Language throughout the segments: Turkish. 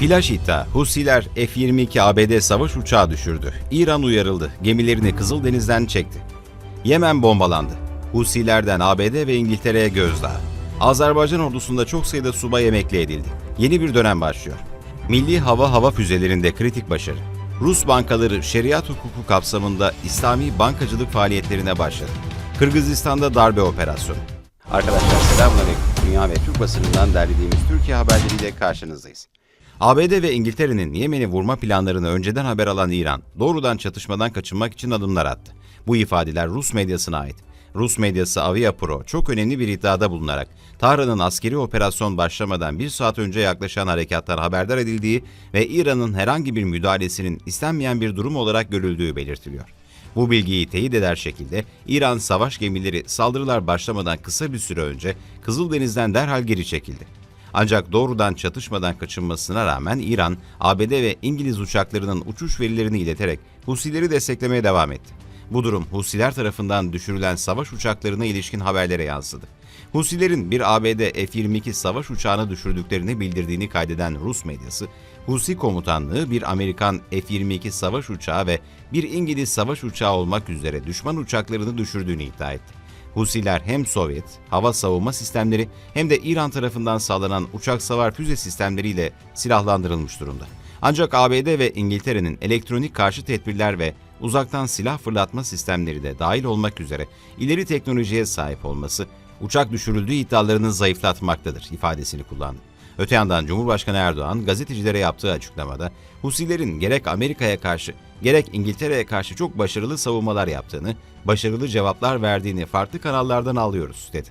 Flash Husiler F-22 ABD savaş uçağı düşürdü. İran uyarıldı, gemilerini Kızıldeniz'den çekti. Yemen bombalandı. Husilerden ABD ve İngiltere'ye gözdağı. Azerbaycan ordusunda çok sayıda subay emekli edildi. Yeni bir dönem başlıyor. Milli hava hava füzelerinde kritik başarı. Rus bankaları şeriat hukuku kapsamında İslami bankacılık faaliyetlerine başladı. Kırgızistan'da darbe operasyonu. Arkadaşlar selamünaleyküm. Dünya ve Türk basınından derlediğimiz Türkiye haberleriyle karşınızdayız. ABD ve İngiltere'nin Yemen'i vurma planlarını önceden haber alan İran, doğrudan çatışmadan kaçınmak için adımlar attı. Bu ifadeler Rus medyasına ait. Rus medyası Avia Pro çok önemli bir iddiada bulunarak Tahran'ın askeri operasyon başlamadan bir saat önce yaklaşan harekattan haberdar edildiği ve İran'ın herhangi bir müdahalesinin istenmeyen bir durum olarak görüldüğü belirtiliyor. Bu bilgiyi teyit eder şekilde İran savaş gemileri saldırılar başlamadan kısa bir süre önce Kızıldeniz'den derhal geri çekildi. Ancak doğrudan çatışmadan kaçınmasına rağmen İran, ABD ve İngiliz uçaklarının uçuş verilerini ileterek Husileri desteklemeye devam etti. Bu durum Husiler tarafından düşürülen savaş uçaklarına ilişkin haberlere yansıdı. Husilerin bir ABD F-22 savaş uçağını düşürdüklerini bildirdiğini kaydeden Rus medyası, Husi komutanlığı bir Amerikan F-22 savaş uçağı ve bir İngiliz savaş uçağı olmak üzere düşman uçaklarını düşürdüğünü iddia etti. Husiler hem Sovyet hava savunma sistemleri hem de İran tarafından sağlanan uçak savar füze sistemleriyle silahlandırılmış durumda. Ancak ABD ve İngiltere'nin elektronik karşı tedbirler ve uzaktan silah fırlatma sistemleri de dahil olmak üzere ileri teknolojiye sahip olması uçak düşürüldüğü iddialarını zayıflatmaktadır ifadesini kullandı. Öte yandan Cumhurbaşkanı Erdoğan gazetecilere yaptığı açıklamada Husilerin gerek Amerika'ya karşı gerek İngiltere'ye karşı çok başarılı savunmalar yaptığını, başarılı cevaplar verdiğini farklı kanallardan alıyoruz dedi.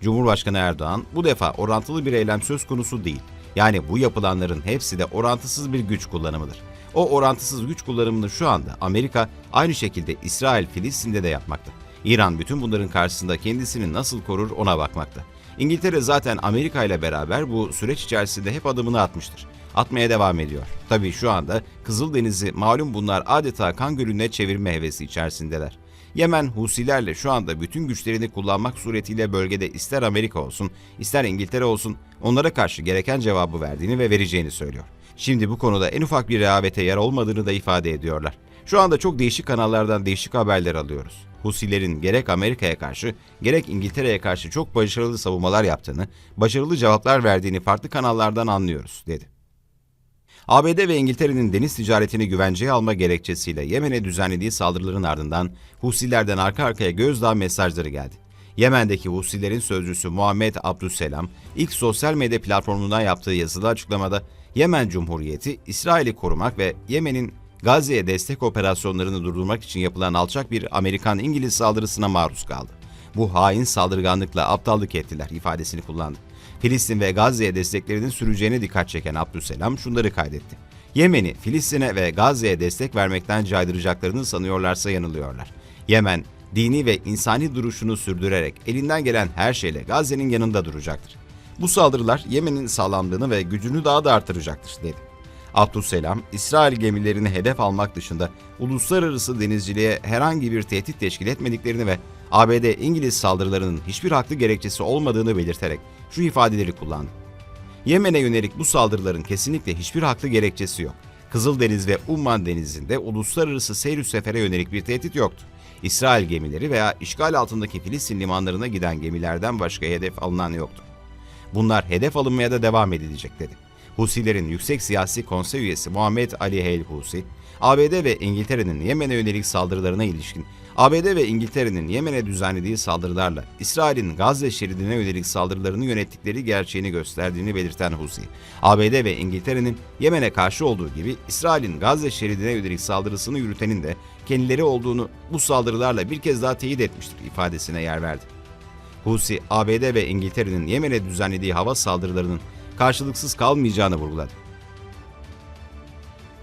Cumhurbaşkanı Erdoğan bu defa orantılı bir eylem söz konusu değil. Yani bu yapılanların hepsi de orantısız bir güç kullanımıdır. O orantısız güç kullanımını şu anda Amerika aynı şekilde İsrail, Filistin'de de yapmakta. İran bütün bunların karşısında kendisini nasıl korur ona bakmakta. İngiltere zaten Amerika ile beraber bu süreç içerisinde hep adımını atmıştır. Atmaya devam ediyor. Tabii şu anda Kızıldeniz'i malum bunlar adeta kan gölüne çevirme hevesi içerisindeler. Yemen Husilerle şu anda bütün güçlerini kullanmak suretiyle bölgede ister Amerika olsun, ister İngiltere olsun onlara karşı gereken cevabı verdiğini ve vereceğini söylüyor. Şimdi bu konuda en ufak bir rehavete yer olmadığını da ifade ediyorlar. Şu anda çok değişik kanallardan değişik haberler alıyoruz. Husilerin gerek Amerika'ya karşı gerek İngiltere'ye karşı çok başarılı savunmalar yaptığını, başarılı cevaplar verdiğini farklı kanallardan anlıyoruz, dedi. ABD ve İngiltere'nin deniz ticaretini güvenceye alma gerekçesiyle Yemen'e düzenlediği saldırıların ardından Husilerden arka arkaya gözdağı mesajları geldi. Yemen'deki Husilerin sözcüsü Muhammed Abdüsselam, ilk sosyal medya platformundan yaptığı yazılı açıklamada Yemen Cumhuriyeti, İsrail'i korumak ve Yemen'in Gazze'ye destek operasyonlarını durdurmak için yapılan alçak bir Amerikan-İngiliz saldırısına maruz kaldı. Bu hain saldırganlıkla aptallık ettiler ifadesini kullandı. Filistin ve Gazze'ye desteklerinin süreceğine dikkat çeken Abdüsselam şunları kaydetti. Yemen'i Filistin'e ve Gazze'ye destek vermekten caydıracaklarını sanıyorlarsa yanılıyorlar. Yemen, dini ve insani duruşunu sürdürerek elinden gelen her şeyle Gazze'nin yanında duracaktır. Bu saldırılar Yemen'in sağlamlığını ve gücünü daha da artıracaktır dedi. Abdüsselam, İsrail gemilerini hedef almak dışında uluslararası denizciliğe herhangi bir tehdit teşkil etmediklerini ve ABD İngiliz saldırılarının hiçbir haklı gerekçesi olmadığını belirterek şu ifadeleri kullandı. Yemen'e yönelik bu saldırıların kesinlikle hiçbir haklı gerekçesi yok. Kızıldeniz ve Umman Denizi'nde uluslararası seyir sefere yönelik bir tehdit yoktu. İsrail gemileri veya işgal altındaki Filistin limanlarına giden gemilerden başka hedef alınan yoktu. Bunlar hedef alınmaya da devam edilecek dedi. Husilerin Yüksek Siyasi Konsey üyesi Muhammed Ali Hel Husi, ABD ve İngiltere'nin Yemen'e yönelik saldırılarına ilişkin ABD ve İngiltere'nin Yemen'e düzenlediği saldırılarla İsrail'in Gazze şeridine yönelik saldırılarını yönettikleri gerçeğini gösterdiğini belirten Husi, ABD ve İngiltere'nin Yemen'e karşı olduğu gibi İsrail'in Gazze şeridine yönelik saldırısını yürütenin de kendileri olduğunu bu saldırılarla bir kez daha teyit etmiştir ifadesine yer verdi. Husi, ABD ve İngiltere'nin Yemen'e düzenlediği hava saldırılarının karşılıksız kalmayacağını vurguladı.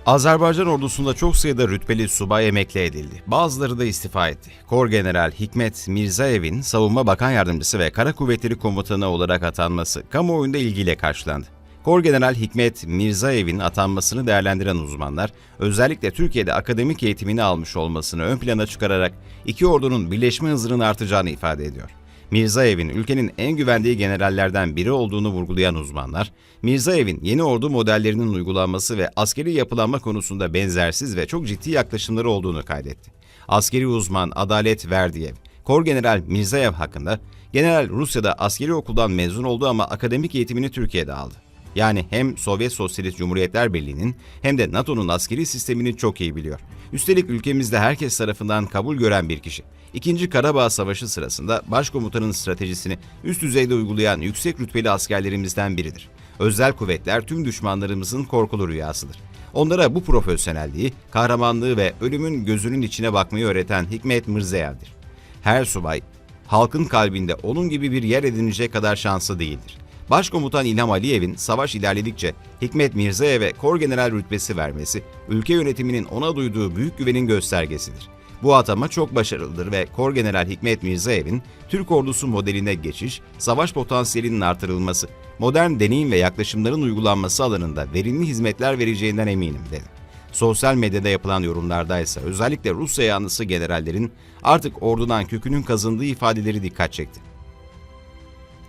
Azerbaycan ordusunda çok sayıda rütbeli subay emekli edildi. Bazıları da istifa etti. Kor General Hikmet Mirzayev'in Savunma Bakan Yardımcısı ve Kara Kuvvetleri Komutanı olarak atanması kamuoyunda ilgiyle karşılandı. Kor General Hikmet Mirzayev'in atanmasını değerlendiren uzmanlar, özellikle Türkiye'de akademik eğitimini almış olmasını ön plana çıkararak iki ordunun birleşme hızının artacağını ifade ediyor. Mirzayev'in ülkenin en güvendiği generallerden biri olduğunu vurgulayan uzmanlar, Mirzayev'in yeni ordu modellerinin uygulanması ve askeri yapılanma konusunda benzersiz ve çok ciddi yaklaşımları olduğunu kaydetti. Askeri uzman Adalet Verdiyev, Kor General Mirzayev hakkında, General Rusya'da askeri okuldan mezun oldu ama akademik eğitimini Türkiye'de aldı. Yani hem Sovyet Sosyalist Cumhuriyetler Birliği'nin hem de NATO'nun askeri sistemini çok iyi biliyor. Üstelik ülkemizde herkes tarafından kabul gören bir kişi. İkinci Karabağ Savaşı sırasında başkomutanın stratejisini üst düzeyde uygulayan yüksek rütbeli askerlerimizden biridir. Özel kuvvetler tüm düşmanlarımızın korkulu rüyasıdır. Onlara bu profesyonelliği, kahramanlığı ve ölümün gözünün içine bakmayı öğreten Hikmet Mirzayev'dir. Her subay, halkın kalbinde onun gibi bir yer edinecek kadar şanslı değildir. Başkomutan İlham Aliyev'in savaş ilerledikçe Hikmet Mirzayev'e kor general rütbesi vermesi, ülke yönetiminin ona duyduğu büyük güvenin göstergesidir. Bu atama çok başarılıdır ve Kor General Hikmet Mirzayev'in Türk ordusu modeline geçiş, savaş potansiyelinin artırılması, modern deneyim ve yaklaşımların uygulanması alanında verimli hizmetler vereceğinden eminim dedi. Sosyal medyada yapılan yorumlarda ise özellikle Rusya yanlısı generallerin artık ordudan kökünün kazındığı ifadeleri dikkat çekti.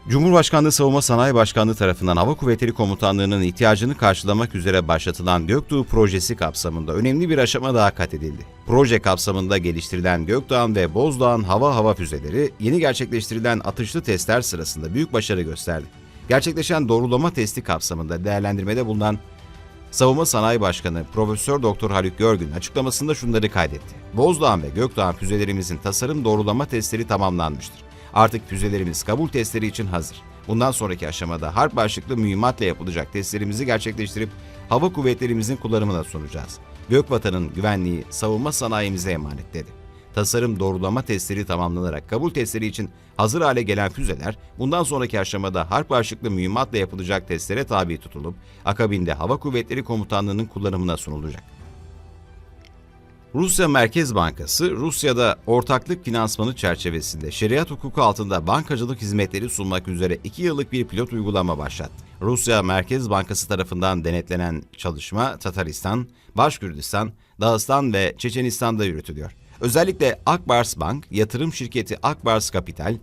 Cumhurbaşkanlığı Savunma Sanayi Başkanlığı tarafından Hava Kuvvetleri Komutanlığı'nın ihtiyacını karşılamak üzere başlatılan Göktuğ projesi kapsamında önemli bir aşama daha kat edildi. Proje kapsamında geliştirilen Gökdağ'ın ve Bozdağ'ın hava hava füzeleri yeni gerçekleştirilen atışlı testler sırasında büyük başarı gösterdi. Gerçekleşen doğrulama testi kapsamında değerlendirmede bulunan Savunma Sanayi Başkanı Profesör Doktor Haluk Görgün açıklamasında şunları kaydetti. Bozdağ ve Gökdağ füzelerimizin tasarım doğrulama testleri tamamlanmıştır. Artık füzelerimiz kabul testleri için hazır. Bundan sonraki aşamada harp başlıklı mühimmatla yapılacak testlerimizi gerçekleştirip hava kuvvetlerimizin kullanımına sunacağız. Gökvatan'ın güvenliği savunma sanayimize emanet dedi. Tasarım doğrulama testleri tamamlanarak kabul testleri için hazır hale gelen füzeler bundan sonraki aşamada harp başlıklı mühimmatla yapılacak testlere tabi tutulup akabinde Hava Kuvvetleri Komutanlığı'nın kullanımına sunulacak. Rusya Merkez Bankası, Rusya'da ortaklık finansmanı çerçevesinde şeriat hukuku altında bankacılık hizmetleri sunmak üzere 2 yıllık bir pilot uygulama başlattı. Rusya Merkez Bankası tarafından denetlenen çalışma Tataristan, Başkürdistan, Dağıstan ve Çeçenistan'da yürütülüyor. Özellikle Akbars Bank, yatırım şirketi Akbars Kapital,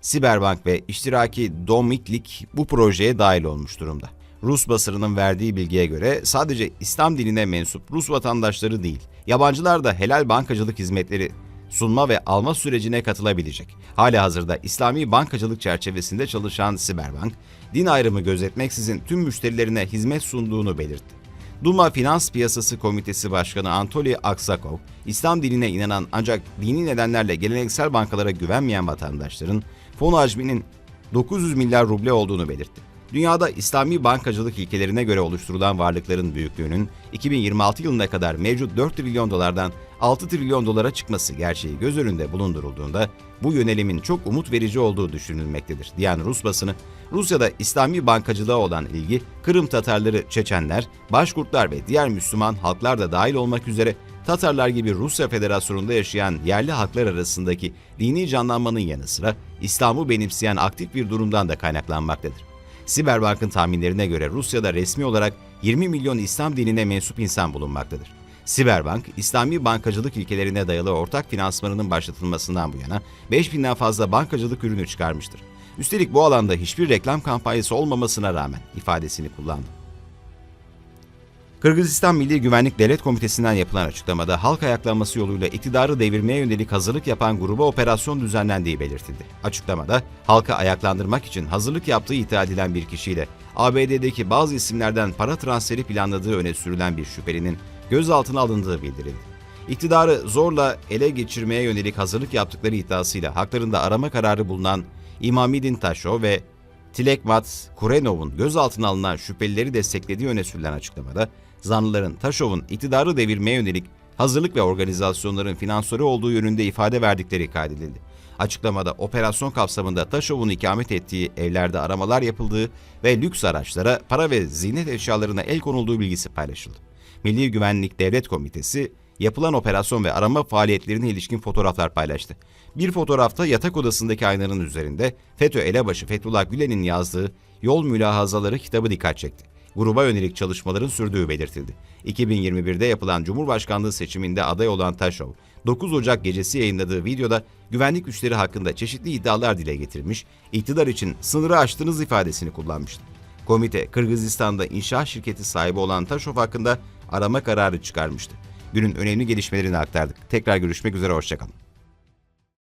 Siberbank ve iştiraki Domitlik bu projeye dahil olmuş durumda. Rus basınının verdiği bilgiye göre sadece İslam dinine mensup Rus vatandaşları değil, yabancılar da helal bankacılık hizmetleri sunma ve alma sürecine katılabilecek. Hali hazırda İslami bankacılık çerçevesinde çalışan Siberbank, din ayrımı gözetmeksizin tüm müşterilerine hizmet sunduğunu belirtti. Duma Finans Piyasası Komitesi Başkanı Anatoly Aksakov, İslam dinine inanan ancak dini nedenlerle geleneksel bankalara güvenmeyen vatandaşların fon hacminin 900 milyar ruble olduğunu belirtti. Dünyada İslami bankacılık ilkelerine göre oluşturulan varlıkların büyüklüğünün 2026 yılına kadar mevcut 4 trilyon dolardan 6 trilyon dolara çıkması gerçeği göz önünde bulundurulduğunda bu yönelimin çok umut verici olduğu düşünülmektedir diyen Rus basını, Rusya'da İslami bankacılığa olan ilgi Kırım Tatarları, Çeçenler, Başkurtlar ve diğer Müslüman halklar da dahil olmak üzere Tatarlar gibi Rusya Federasyonu'nda yaşayan yerli halklar arasındaki dini canlanmanın yanı sıra İslam'ı benimseyen aktif bir durumdan da kaynaklanmaktadır. Siberbank'ın tahminlerine göre Rusya'da resmi olarak 20 milyon İslam dinine mensup insan bulunmaktadır. Siberbank, İslami bankacılık ilkelerine dayalı ortak finansmanının başlatılmasından bu yana 5000'den fazla bankacılık ürünü çıkarmıştır. Üstelik bu alanda hiçbir reklam kampanyası olmamasına rağmen ifadesini kullandı. Kırgızistan Milli Güvenlik Devlet Komitesi'nden yapılan açıklamada halk ayaklanması yoluyla iktidarı devirmeye yönelik hazırlık yapan gruba operasyon düzenlendiği belirtildi. Açıklamada halka ayaklandırmak için hazırlık yaptığı iddia edilen bir kişiyle ABD'deki bazı isimlerden para transferi planladığı öne sürülen bir şüphelinin gözaltına alındığı bildirildi. İktidarı zorla ele geçirmeye yönelik hazırlık yaptıkları iddiasıyla haklarında arama kararı bulunan İmamidin Taşo ve Tilekmat Kurenov'un gözaltına alınan şüphelileri desteklediği öne sürülen açıklamada, zanlıların Taşov'un iktidarı devirmeye yönelik hazırlık ve organizasyonların finansörü olduğu yönünde ifade verdikleri kaydedildi. Açıklamada operasyon kapsamında Taşov'un ikamet ettiği evlerde aramalar yapıldığı ve lüks araçlara, para ve ziynet eşyalarına el konulduğu bilgisi paylaşıldı. Milli Güvenlik Devlet Komitesi yapılan operasyon ve arama faaliyetlerine ilişkin fotoğraflar paylaştı. Bir fotoğrafta yatak odasındaki aynanın üzerinde FETÖ elebaşı Fethullah Gülen'in yazdığı Yol Mülahazaları kitabı dikkat çekti. Gruba yönelik çalışmaların sürdüğü belirtildi. 2021'de yapılan Cumhurbaşkanlığı seçiminde aday olan Taşov, 9 Ocak gecesi yayınladığı videoda güvenlik güçleri hakkında çeşitli iddialar dile getirmiş, iktidar için sınırı aştınız ifadesini kullanmıştı. Komite, Kırgızistan'da inşaat şirketi sahibi olan Taşov hakkında arama kararı çıkarmıştı. Günün önemli gelişmelerini aktardık. Tekrar görüşmek üzere, hoşçakalın.